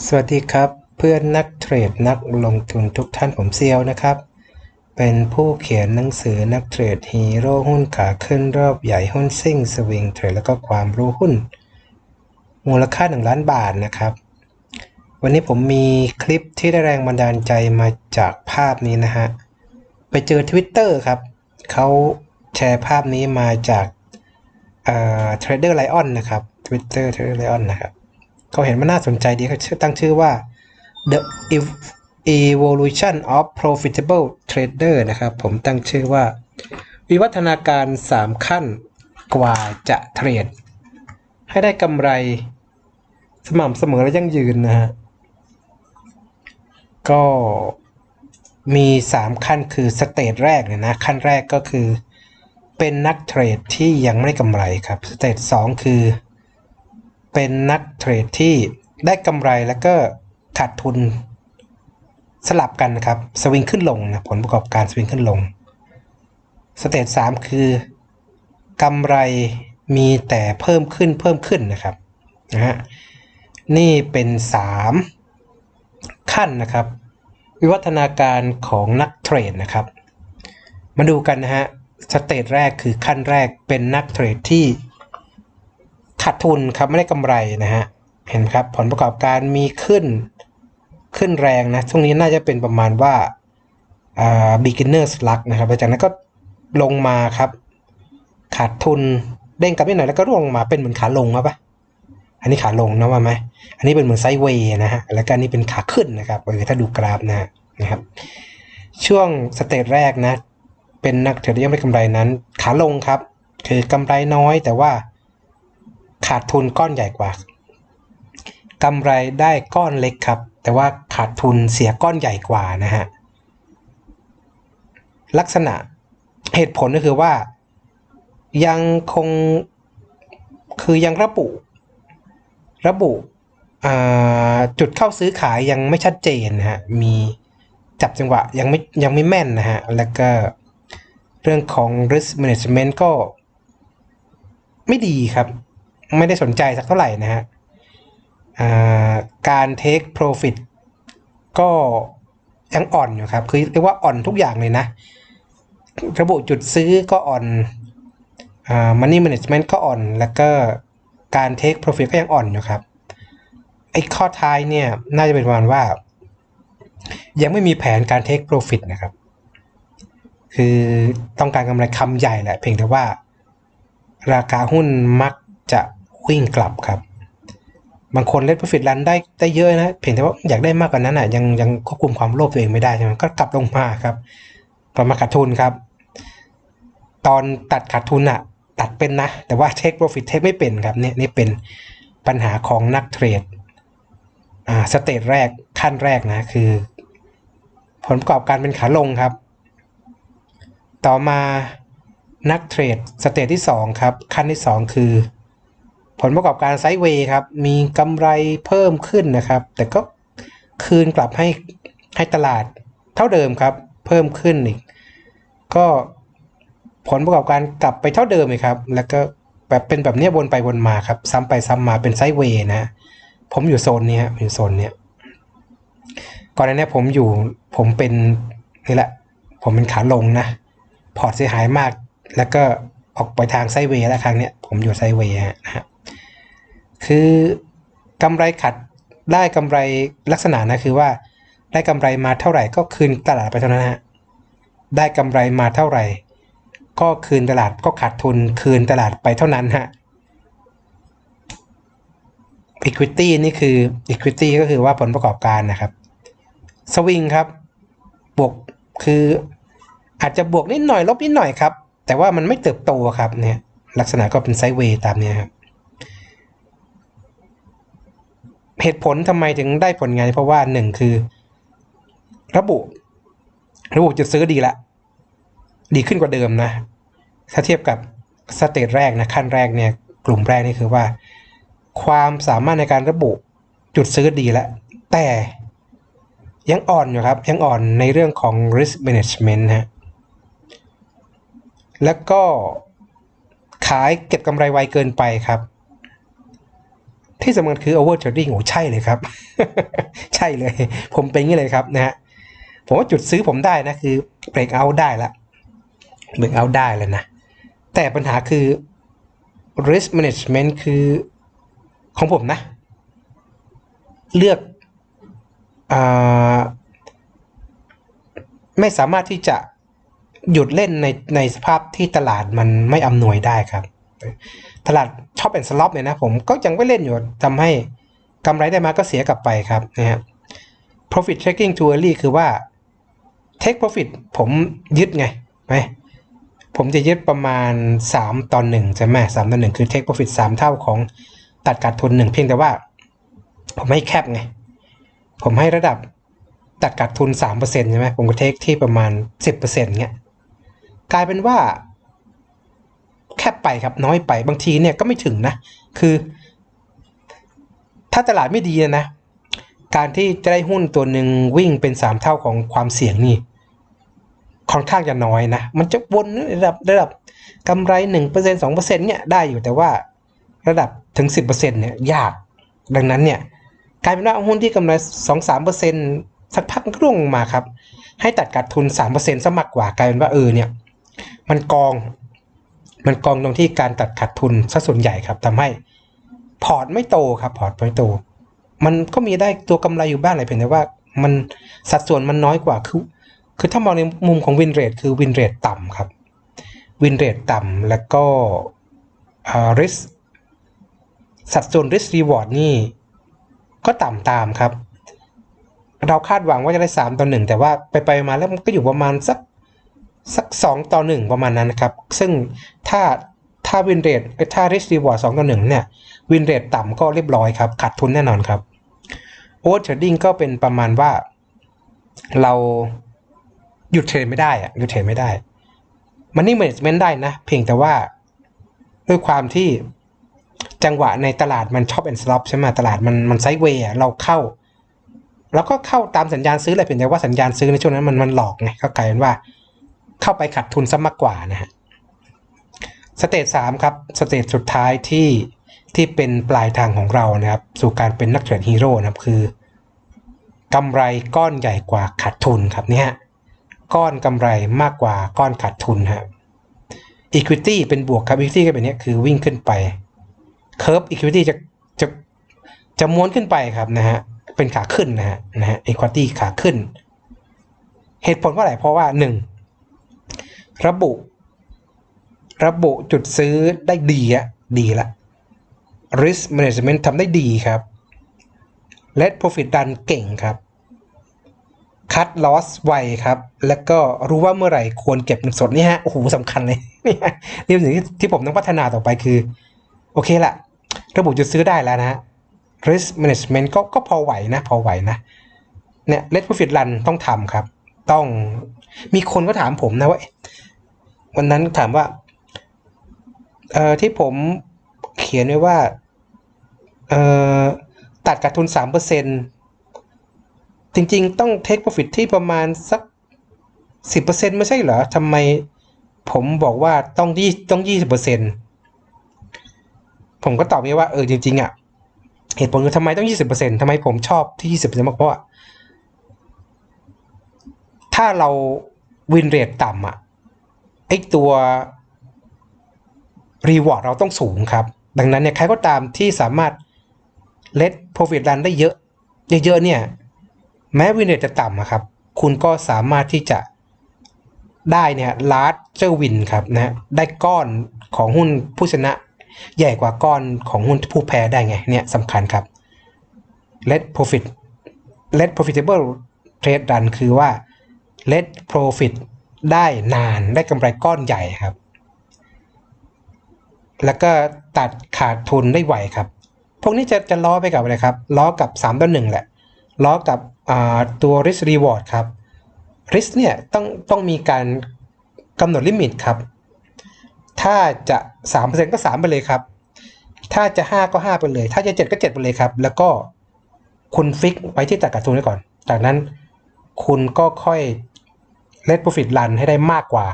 สวัสดีครับ เพื่อนนักเทรดนักลงทุนทุกท่านผมเซียวนะครับ เป็นผู้เขียนหนังสือนักเทรดฮีโร่หุ้นขาขึ้นรอบใหญ่หุ้นซิ่งสวิงเทรดแล้วก็ความรู้หุ้น มูลค่า 1 ล้านบาทนะครับ วันนี้ผมมีคลิปที่ได้แรงบันดาลใจมาจากภาพนี้นะฮะ ไปเจอ Twitter ครับ เขาแชร์ภาพนี้มาจากเทรดเดอร์ไลออนนะครับ Twitter Trader Lion นะครับ เขาเห็นมันน่าสนใจดีเขาตั้งชื่อว่า The Ev- Evolution of Profitable Trader นะครับ ผมตั้งชื่อว่า วิวัฒนาการ 3 ขั้นกว่าจะเทรด ให้ได้กำไรสม่ำเสมอและยั่งยืนนะฮะ ก็มี 3 ขั้นคือสเตจแรกเนี่ยนะ ขั้นแรกก็คือเป็นนักเทรดที่ยังไม่ได้กำไรครับ สเตจ2คือ เป็นนักเทรดที่ได้กำไรแล้วก็ขาดทุนสลับกันนะครับ สวิงขึ้นลงนะผลประกอบการสวิงขึ้นลง สเตจ3คือกำไรมีแต่เพิ่มขึ้นเพิ่มขึ้นนะครับนะฮะนี่เป็น 3 ขั้นนะครับ วิวัฒนาการของนักเทรดนะครับ มาดูกันนะฮะสเตจแรกคือขั้นแรกเป็นนักเทรดที่ ขาดทุนครับไม่ได้กำไรนะฮะเห็นครับผลประกอบการมีขึ้นขึ้นแรงนะช่วงนี้น่าจะเป็นประมาณว่าอ่า beginner's luck นะครับหลังจากนั้นก็ลงมาครับ ขาดทุนเด้งกลับนิดหน่อยแล้วก็ร่วงลงมาเป็นเหมือนขาลงมาปะอันนี้ขาลงนะว่าไหมอันนี้เป็นเหมือนไซด์เวย์นะฮะแล้วก็นนี้เป็นขาขึ้นนะครับเออถ้าดูกราฟนะนะครับ ช่วงสเตจแรกนะ เป็นนักเทรดที่ยังไม่กำไรนั้น ขาลงครับ คือกำไรน้อยแต่ว่า ขาดทุนก้อนใหญ่กว่ากำไรได้ก้อนเล็กครับ แต่ว่าขาดทุนเสียก้อนใหญ่กว่านะฮะลักษณะเหตุผลก็คือว่ายังคงคือยังระบุ ระบุจุดเข้าซื้อขายยังไม่ชัดเจนนะฮะมีจับจังหวะยังไม่ยังไม่แม่นนะฮะ แล้วก็เรื่องของ risk management ก็ไม่ดีครับ ไม่ได้สนใจสักเท่าไหร่นะฮะการ take profit ก็ยังอ่อนอยู่ครับ คือเรียกว่าอ่อนทุกอย่างเลยนะ ระบุจุดซื้อก็อ่อนอ่า money management ก็อ่อน แล้วก็การ take profit ก็ยังอ่อนอยู่ครับ ไอ้ข้อท้ายเนี่ย น่าจะเป็นประมาณว่า ยังไม่มีแผนการ take profit นะครับ คือต้องการกำไรคำใหญ่แหละ เพียงแต่ว่า ราคาหุ้นมักจะ วิ่งกลับครับ บางคนเล่น profit run ได้ได้เยอะนะเพียงแต่ว่าอยากได้มากกว่านั้นอะยังยังควบคุมความโลภตัวเองไม่ได้ใช่ไหมก็กลับลงมาครับกลับมาขาดทุนครับ ตอนตัดขาดทุนอะ ตัดเป็นนะ แต่ว่า take profit take ไม่เป็นครับเนี่ยนี่เป็นปัญหาของนักเทรดอ่าสเตจแรกขั้นแรกนะคือ ผลประกอบการเป็นขาลงครับ ต่อมานักเทรดสเตจที่ 2 ครับ ขั้นที่ 2 คือ ผลประกอบการไซด์เวย์ครับ มีกำไรเพิ่มขึ้นนะครับ แต่ก็คืนกลับให้ให้ตลาดเท่าเดิมครับ เพิ่มขึ้นอีก ก็ผลประกอบการกลับไปเท่าเดิมเลยครับ แล้วก็แบบเป็นแบบนี้วนไปวนมาครับ ซ้ำไปซ้ำมาเป็นไซด์เวย์นะ ผมอยู่โซนนี้ครับอยู่โซนเนี้ยก่อนหน้านี้ผมอยู่ผมเป็นนี่แหละ ผมเป็นขาลงนะ พอร์ตเสียหายมาก แล้วก็ออกไปทางไซด์เวย์แล้วครั้งเนี้ยผมอยู่ไซด์เวย์ฮะนะฮะ คือกำไรขัดได้กำไรลักษณะนะคือว่า ได้กำไรมาเท่าไหร่ก็คืนตลาดไปเท่านั้นฮะได้กำไรมาเท่าไหร่ ก็คืนตลาดก็ขาดทุนคืนตลาดไปเท่านั้นฮะ equity นี่คือ equity ก็คือว่าผลประกอบการนะครับสวิงครับ บวกคืออาจจะบวกนิดหน่อยลบนิดหน่อยครับ แต่ว่ามันไม่เติบโตครับเนี่ยลักษณะก็เป็นไซด์เวย์ตามเนี้ยครับ เหตุผลทำไมถึงได้ผลงาน เพราะว่าหนึ่งคือ ระบุ ระบุจุดซื้อดีละ ดีขึ้นกว่าเดิมนะ ถ้าเทียบกับสเตจแรกนะขั้นแรกเนี่ย กลุ่มแรกนี่คือว่า ความสามารถในการระบุจุดซื้อดีแล้วแต่ยังอ่อนอยู่ครับ ยังอ่อนในเรื่องของ risk management ฮะแล้วก็ขายเก็บกำไรไวเกินไปครับ ที่สำคัญคือ over trading โอ้ใช่เลยครับ ใช่เลย ผมเป็นงนี้เลยครับนะฮะผมว่าจุดซื้อผมได้นะคือ break out ได้ละ break out ได้แล้วนะ แต่ปัญหาคือ risk management คือของผมนะ เลือกอไม่สามารถที่จะหยุดเล่นในในสภาพที่ตลาดมันไม่อำนวยได้ครับ ตลาดชอบเป็นสล็อปเนี่ยนะผมก็ยังไม่เล่นอยู่ทำให้กำไรได้มาก็เสียกลับไปครับนะฮะ profit taking too early คือว่า take profit ผมยึดไงไหมผมจะยึดประมาณ 3 ตอนหนึ่งใช่ไหมสามตอนหนึ่งคือ take profit 3 เท่าของตัดขาดทุนหนึ่งเพียงแต่ว่า ผมให้แคบไง ผมให้ระดับตัดขาดทุน3%ใช่ไหมผมก็เทคที่ประมาณ 10%เงี้ยกลายเป็นว่า แคบไปครับน้อยไปบางทีเนี่ยก็ไม่ถึงนะ คือ ถ้าตลาดไม่ดีนะการที่จะได้หุ้นตัวหนึ่งวิ่งเป็น 3 เท่าของความเสี่ยงนี่ค่อนข้างจะน้อยนะ มันจะวนระดับระดับกำไร1% 2%เนี่ยได้อยู่แต่ว่าระดับถึง 10%เนี่ยยาก ดังนั้นเนี่ยกลายเป็นว่าหุ้นที่กำไร 2-3%สักพักมันก็ร่วงมาครับ ให้ตัดขาดทุน 3%ซะมากกว่ากลายเป็นว่าเออเนี่ย มันกอง มันกองตรงที่การตัดขาดทุนซะส่วนใหญ่ครับทำให้พอร์ตไม่โตครับพอร์ตไม่โต มันก็มีได้ตัวกำไรอยู่บ้างเลยเพียงแต่ว่ามันสัดส่วนมันน้อยกว่าคือคือถ้ามองในมุมของวินเรทคือวินเรทต่ำครับวินเรทต่ำแล้วก็อ่า risk สัดส่วน risk reward นี่ก็ต่ำตามครับ เราคาดหวังว่าจะได้ 3 ต่อ 1 แต่ว่าไปไปมาแล้วมันก็อยู่ประมาณสัก สัก 2 ต่อ 1 ประมาณนั้นนะครับ ซึ่งถ้าถ้าวินเรทถ้า risk reward 2ต่อ 1 เนี่ยวินเรทต่ำก็เรียบร้อยครับ ขาดทุนแน่นอนครับ over trading ก็เป็นประมาณว่าเราหยุดเทรดไม่ได้อะหยุดเทรดไม่ได้ มันนี่ management ได้นะ เพียงแต่ว่าด้วยความที่จังหวะในตลาดมันชอบ and slop ใช่ไหมตลาดมันมันไซด์เวย์เราเข้า แล้วก็เข้าตามสัญญาณซื้อแหละเพียงแต่ว่าสัญญาณซื้อในช่วงนั้นมันมันหลอกไงก็กลายเป็นว่า เข้าไปขัดทุนซะมากกว่านะฮะสเตจสามครับสเตจสุดท้ายที่ที่เป็นปลายทางของเรานะครับ สู่การเป็นนักเทรดฮีโร่นะครับคือกำไรก้อนใหญ่กว่าขาดทุนครับเนี่ยก้อนกำไรมากกว่าก้อนขาดทุนฮะ equity เป็นบวกครับ equity ก็เป็นเนี้ยคือวิ่งขึ้นไป curve equity จะจะจะม้วนขึ้นไปครับนะฮะเป็นขาขึ้นนะฮะนะฮะ equity ขาขึ้น เหตุผลว่าอะไรเพราะว่าหนึ่ง ระบุ ระบุจุดซื้อได้ดีอะดีละ risk management ทำได้ดีครับ let profit ดันเก่งครับคัดลอสไวครับ แล้วก็รู้ว่าเมื่อไหร่ควรเก็บเงินสดนี่ฮะโอ้โหสำคัญเลยนี่นี่เป็นสิ่งที่ผมต้องพัฒนาต่อไปคือ โอเคละระบุจุดซื้อได้แล้วนะฮะ risk management ก็ก็พอไหวนะ พอไหวนะเนี่ย let profit run ต้องทำครับ ต้องมีคนก็ถามผมนะว่า วันนั้นถามว่าเอ่อที่ผมเขียนไว้ว่าเอ่อตัดขาดทุน 3%จริงๆ ต้อง take profit ที่ประมาณสัก 10%ไม่ใช่เหรอทำไมผมบอกว่าต้องยี่ต้อง20%ผมก็ตอบไปว่าเออจริง ๆ อะ เหตุผลคือทำไมต้อง20%ทำไมผมชอบที่20%มากเพราะว่าถ้าเราวินเรทต่ำอะ ไอตัวรีวอร์ดเราต้องสูงครับ ดังนั้นเนี่ยใครก็ตามที่สามารถ let profit run ได้เยอะเยอะๆเนี่ย แม้วินเรทจะต่ำอะครับ คุณก็สามารถที่จะได้เนี่ย larger win ครับนะได้ก้อนของหุ้นผู้ชนะ ใหญ่กว่าก้อนของหุ้นผู้แพ้ได้ไงเนี่ยสำคัญครับ let profit let profitable trade run คือว่า let profit ได้นานได้กำไรก้อนใหญ่ครับ แล้วก็ตัดขาดทุนได้ไวครับ พวกนี้จะจะล้อไปกับอะไรครับ ล้อกับ3ต่อ1แหละ ล้อกับตัว risk reward ครับ risk เนี่ยต้องต้องมีการกำหนดลิมิตครับ ถ้าจะ 3%ก็ 3 ไปเลยครับ ถ้าจะ 5 ก็ 5 ไปเลย ถ้าจะ 7 ก็ 7 ไปเลยครับ แล้วก็คุณฟิกไว้ที่ตัดขาดทุนไว้ก่อน จากนั้นคุณก็ค่อย let profit run ให้ได้มากกว่า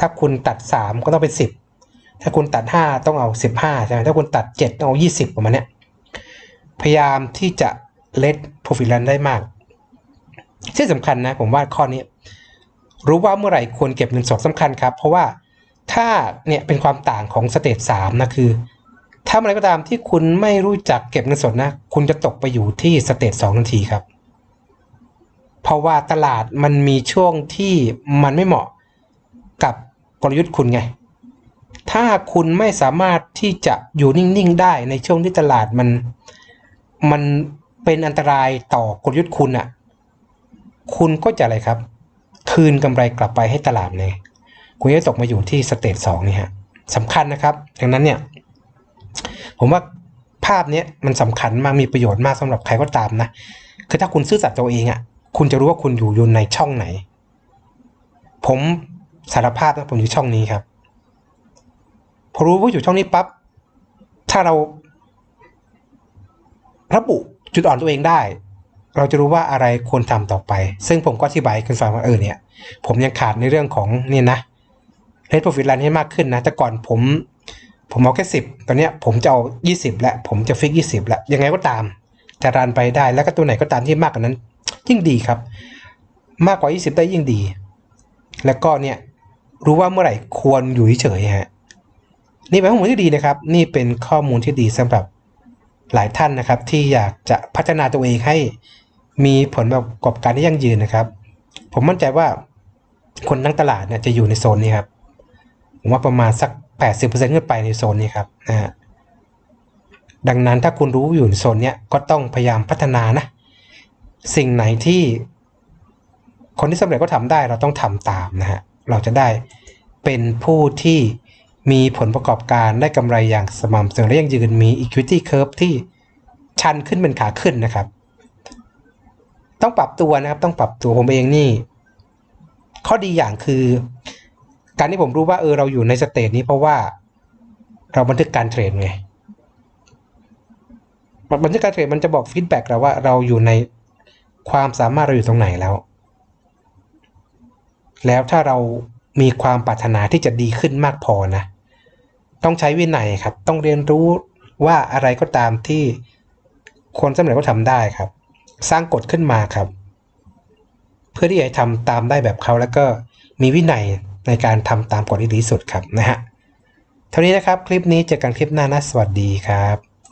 ถ้าคุณตัด 3 ก็ต้องเป็น 10 ถ้าคุณตัด 5 ต้องเอา 15ใช่ไหมถ้าคุณตัด 7 ต้องเอา 20 ประมาณนี้พยายามที่จะ let profit run ได้มาก ที่สำคัญนะผมว่าข้อนี้ รู้ว่าเมื่อไหร่ควรเก็บเงินสดสำคัญครับ เพราะว่าถ้าเนี่ยเป็นความต่างของสเตจสามนะคือถ้าเมื่อไรก็ตามที่คุณไม่รู้จักเก็บเงินสดนะ คุณจะตกไปอยู่ที่สเตจสองทันทีครับ เพราะว่าตลาดมันมีช่วงที่มันไม่เหมาะกับกลยุทธ์คุณไง ถ้าคุณไม่สามารถที่จะอยู่นิ่งๆได้ในช่วงที่ตลาดมันมันเป็นอันตรายต่อกลยุทธ์คุณอะ่ะ คุณก็จะอะไรครับ คืนกำไรกลับไปให้ตลาดเลยคุณจะตกมาอยู่ที่สเตจสองนี่ฮะสำคัญนะครับ ดังนั้นเนี่ย ผมว่าภาพนี้มันสำคัญมากมีประโยชน์มากสำหรับใครก็ตามนะ คือถ้าคุณซื่อสัตย์ตัวเองอะ่ะ คุณจะรู้ว่าคุณอยู่อยู่ในช่องไหน ผมสารภาพนะผมอยู่ช่องนี้ครับพอรู้ว่าอยู่ช่องนี้ปั๊บถ้าเราระบุจุดอ่อนตัวเองได้ เราจะรู้ว่าอะไรควรทำต่อไป ซึ่งผมก็อธิบายคุณฟังว่าเออเนี่ย ผมยังขาดในเรื่องของเนี่ยนะเ e ดโปรฟิตรันให้มากขึ้นนะ แต่ก่อนผม ผมเอาแค่สิบตอนเนี้ยผมจะเอายี่สิบแล้วผมจะฟิกยี่สิบแล้วยังไงก็ตาม จะรันไปได้แล้วก็ตัวไหนก็ตามที่มากกว่านั้น ยิ่งดีครับ มากกว่า 20 ได้ยิ่งดี แล้วก็เนี่ยรู้ว่าเมื่อไหร่ควรอยู่เฉยฮะนี่เป็นข้อมูลที่ดีนะครับ นี่เป็นข้อมูลที่ดีสำหรับหลายท่านนะครับ ที่อยากจะพัฒนาตัวเองให้มีผลประกอบการที่ยั่งยืนนะครับ ผมมั่นใจว่าคนทั้งตลาดเนี่ยจะอยู่ในโซนนี้ครับผมว่าประมาณสัก 80%ขึ้นไปในโซนนี้ครับนะฮะดังนั้นถ้าคุณรู้อยู่ในโซนเนี้ยก็ต้องพยายามพัฒนานะ สิ่งไหนที่คนที่สำเร็จก็ทำได้เราต้องทำตามนะฮะเราจะได้เป็นผู้ที่มีผลประกอบการได้กำไรอย่างสม่ำเสมอและยังยืนมี equity curve ที่ชันขึ้นเป็นขาขึ้นนะครับ ต้องปรับตัวนะครับต้องปรับตัวผมเองนี่ ข้อดีอย่างคือ การที่ผมรู้ว่าเออเราอยู่ในสเตจนี้เพราะว่าเราบันทึกการเทรดไงบันทึกการเทรดมันจะบอกฟีดแบ็กเราว่าเราอยู่ใน ความสามารถเราอยู่ตรงไหนแล้ว แล้วถ้าเรามีความปรารถนาที่จะดีขึ้นมากพอนะ ต้องใช้วินัยครับ ต้องเรียนรู้ว่าอะไรก็ตามที่คนสำเร็จก็ทำได้ครับ สร้างกฎขึ้นมาครับ เพื่อที่จะทำตามได้แบบเขาแล้วก็มีวินัยในการทำตามกฎที่ดีสุดครับนะฮะเท่านี้นะครับคลิปนี้เจอกันคลิปหน้านะสวัสดีครับ